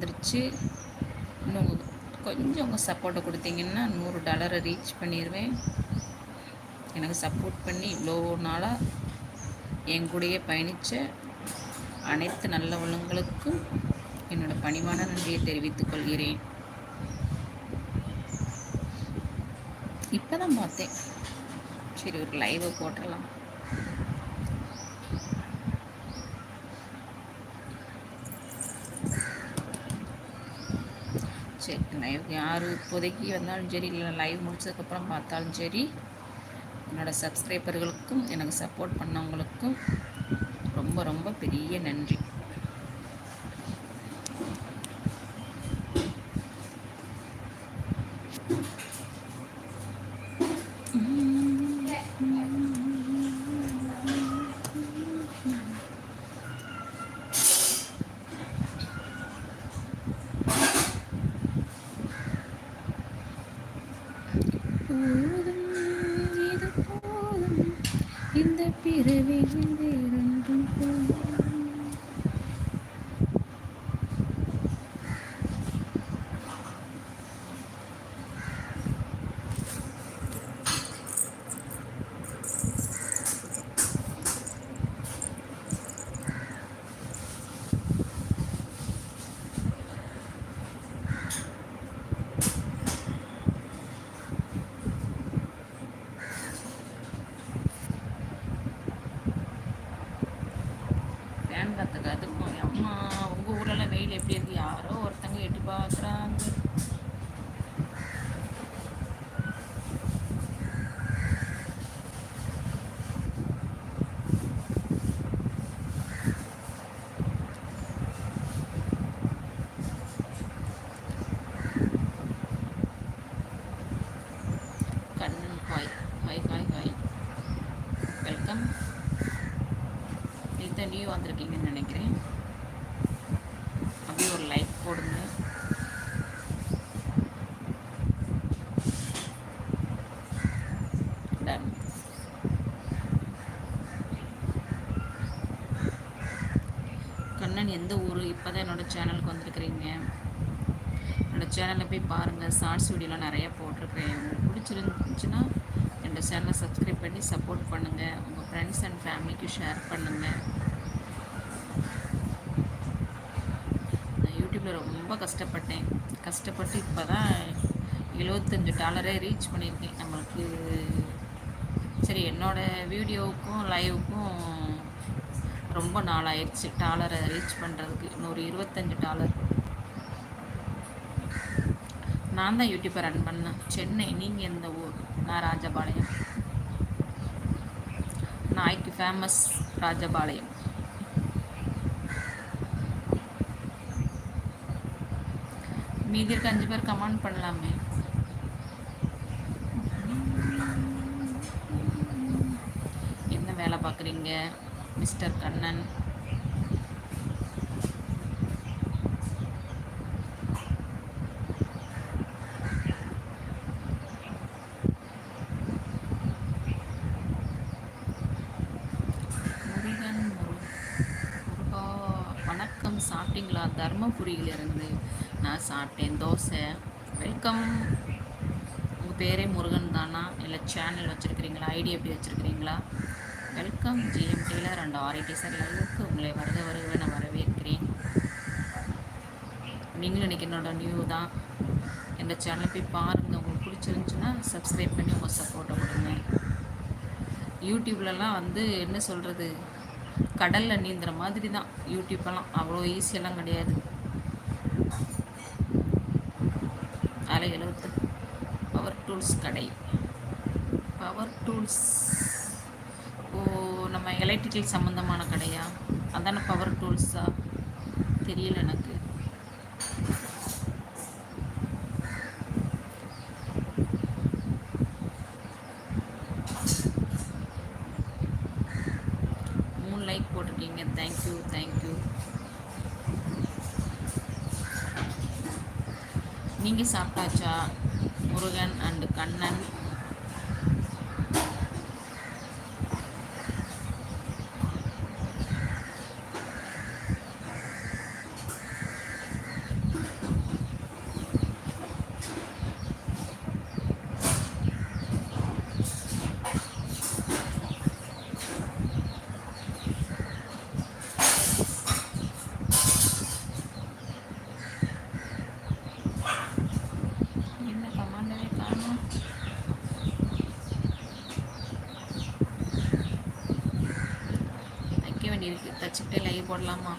வந்துருச்சு. இன்னும் கொஞ்சம் உங்கள் சப்போர்ட்டை கொடுத்தீங்கன்னா நூறு டாலரை ரீச் பண்ணிடுவேன் எனக்கு சப்போர்ட் பண்ணி இவ்வளோ நாளாக என் கூடயே பயணித்த அனைத்து நல்லவங்களுக்கும் என்னோட பணிவான நன்றியை தெரிவித்துக் கொள்கிறேன். இப்போ தான் பார்த்தேன். சரி ஒரு லைவை போட்டுடலாம் சரி லைவ் யார் இப்போதைக்கு வந்தாலும் சரி இல்லை லைவ் முடிச்சதுக்கப்புறம் பார்த்தாலும் சரி என்னோடய சப்ஸ்கிரைபர்களுக்கும் எனக்கு சப்போர்ட் பண்ணவங்களுக்கும் ரொம்ப ரொம்ப பெரிய நன்றி. இந்த பிறவி யாரோ ஒருத்தங்க எட்டு பார்க்குறாங்க நியூ வந்திருக்கீங்கன்னு நினைக்கிறேன் அப்படியே ஒரு லைக் போடுங்க டன் கண்ணன் எந்த ஊர்? இப்போ தான் என்னோடய சேனலுக்கு வந்திருக்கிறீங்க. என்னோடய சேனலில் போய் பாருங்கள் ஷார்ட்ஸ் வீடியோலாம் நிறையா போட்டிருக்கிறேன். உங்களுக்கு பிடிச்சிருந்துச்சுன்னா என்னோடய சேனலை சப்ஸ்கிரைப் பண்ணி சப்போர்ட் பண்ணுங்கள் உங்கள் ஃப்ரெண்ட்ஸ் அண்ட் ஃபேமிலிக்கு ஷேர் பண்ணுங்கள் நான் யூடியூப்பில் ரொம்ப கஷ்டப்பட்டேன். கஷ்டப்பட்டு இப்போ தான் எழுபத்தஞ்சு டாலரே ரீச் பண்ணியிருக்கேன். நம்மளுக்கு சரி என்னோடய வீடியோவுக்கும் லைவுக்கும் ரொம்ப நாள் ஆயிடுச்சு டாலரை ரீச் பண்ணுறதுக்கு இன்னொரு இருபத்தஞ்சு டாலர். நான் தான் யூடியூப்பை ரன் பண்ணேன். சென்னை நீங்கள் எந்த ஊர்? நான் ராஜபாளையம். நாய்க்கு ஃபேமஸ் ராஜபாளையம். மீதி இருக்க அஞ்சு பேர் கமெண்ட் பண்ணலாமே. என்ன வேலை பார்க்குறீங்க? மிஸ்டர் கண்ணன். வணக்கம். சாப்பிட்டீங்களா? தர்மபுரியிலிருந்து நான் சாப்பிட்டேன். தோசை. வெல்கம். உங்கள் பேரே முருகன் தானா? இல்லை சேனல் வச்சுருக்கிறீங்களா? ஐடி எப்படி வச்சுருக்கிறீங்களா? Welcome GM tailor and RID sir உங்களை வருக வருகவே நான் வரவேற்கிறேன். நீங்களும் இன்றைக்கி என்னோட நியூ தான். எந்த சேனலை போய் பாருங்கள் உங்களுக்கு பிடிச்சிருந்துச்சுன்னா சப்ஸ்கிரைப் பண்ணி உங்கள் சப்போர்ட்டை கொடுங்க. யூடியூப்லலாம் வந்து என்ன சொல்கிறது கடலில் நீந்துற மாதிரி தான் யூடியூப்பெல்லாம் அவ்வளோ ஈஸியெல்லாம் கிடையாது. அலை எழுபத்து பவர் டூல்ஸ் கடை. பவர் டூல்ஸ் ஓ நம்ம எலக்ட்ரிக்கல் சம்மந்தமான கடையா? அதான பவர் டூல்ஸா தெரியல எனக்கு. மூணு லைக் போட்டிருக்கீங்க. தேங்க்யூ தேங்க்யூ நீங்கள் சாப்பிட்டாச்சா? முருகன் அண்டு கண்ணன். வச்சுக்கிட்டே லைவ் போடலாமா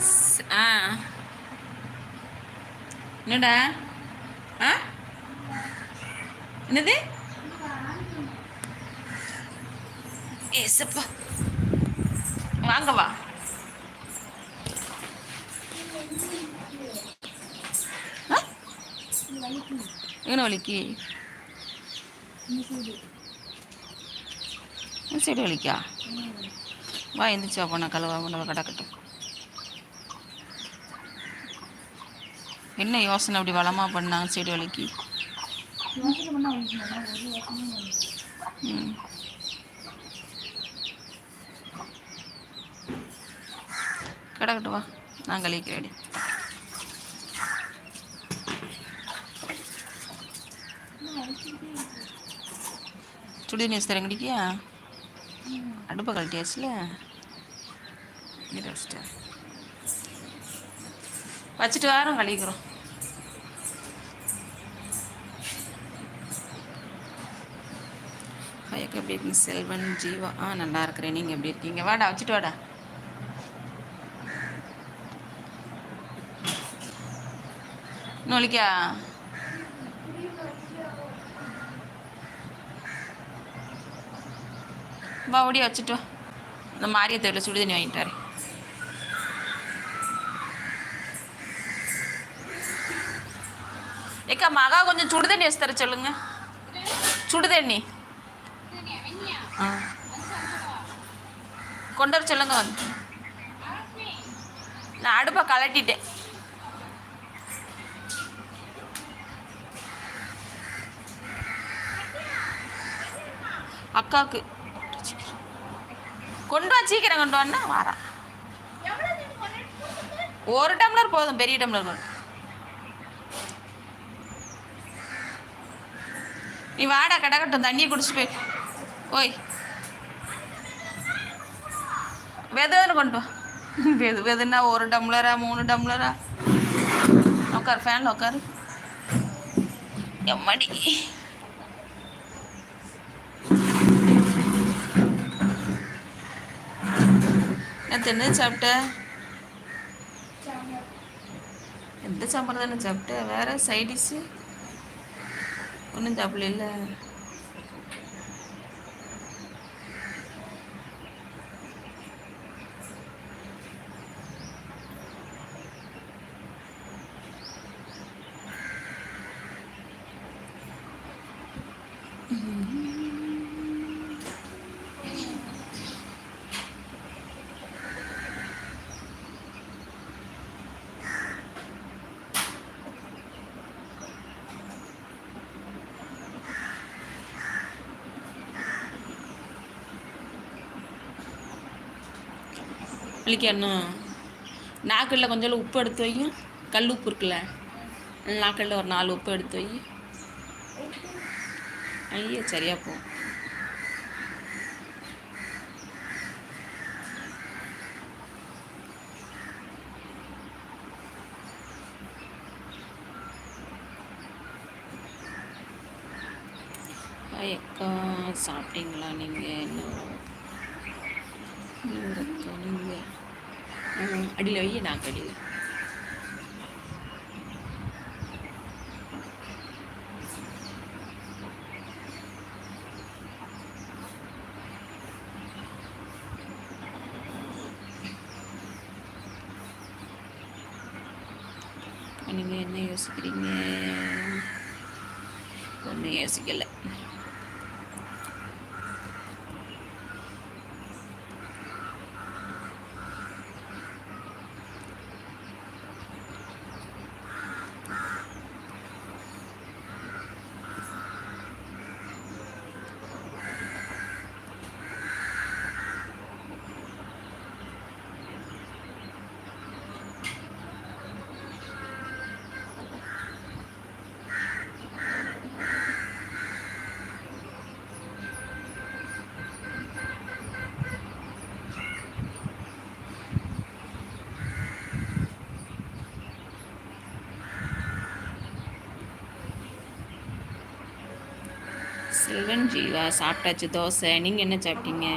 ஸ்- ஆ என்னடா? ஆ? என்னது? ஏசப்பா வாங்க வா. ஆ? என்ன வலிக்கு? சைடு வலிக்கா? வா எந்திரிச்சா போனா கழுவா உணவை கிடக்கட்டும் என்ன யோசனை அப்படி வளமாக பண்ணாங்க செடி வலிக்கு கிடக்கட்டு வா. நான் கழிக்கிறேடி சுடி நீர் தரேன் குடிக்கியா? அடுப்பை கழட்டியாச்சுல? இரு வச்சுட்டு வாரம் கழிக்கிறோம் எப்படி இருக்கீங்க செல்வன் ஜீவா. ஆ நல்லா இருக்கிறேன். நீங்கள் எப்படி இருக்கீங்க? வாடா வச்சுட்டு வாடா. நோலிக்கா வா ஓடியா வச்சுட்டு வா. இந்த மாரிய தெருவில் சுடு தண்ணி வாங்கிட்டு வரேன். ஏக்கா மகா கொஞ்சம் சுடுதண்ணி வச்சு தர சொல்லுங்க. சுடுதண்ணி. ஆ. கொண்டு வர சொல்லுங்க வந்து. நான் அடுப்பை கலட்டிட்டேன் அக்காவுக்கு. கொண்டு வா சீக்கிரம் கொண்டு வான்னா வாரா. ஒரு டம்ளர் போதும் பெரிய டம்ளர் கொண்டு நீ வாடா கிடக்கட்டும் தண்ணியை குடிச்சு போய். ஓய். வெதன்னு கொண்டு வா. வெது வெதுன்னா ஒரு டம்ளரா மூணு டம்ளரா? உட்கார் ஃபேனில் உட்காரு. எம்மடி. நேற்று என்ன சாப்பிட்ட? எந்த சாம்பார் தானே சாப்பிட்ட? வேற சைடிஷு. ஒன்றும் சாப்பிடல வலிக்க இன்னும் கொஞ்சம் உப்பு எடுத்து வையும். கல் உப்பு இருக்குல்ல நாக்கல்ல ஒரு நாலு உப்பு எடுத்து வை ஐயோ சரியா போ. அக்கா சாப்பிட்டீங்களா நீங்கள் என்ன நீங்கள் அடியில் வை நான் அடியில் நீங்கள் என்ன யோசிக்கிறீங்க? ஒன்றும் யோசிக்கலை. செல்வன் ஜீவா சாப்பிட்டாச்சு தோசை. நீங்கள் என்ன சாப்பிட்டீங்க?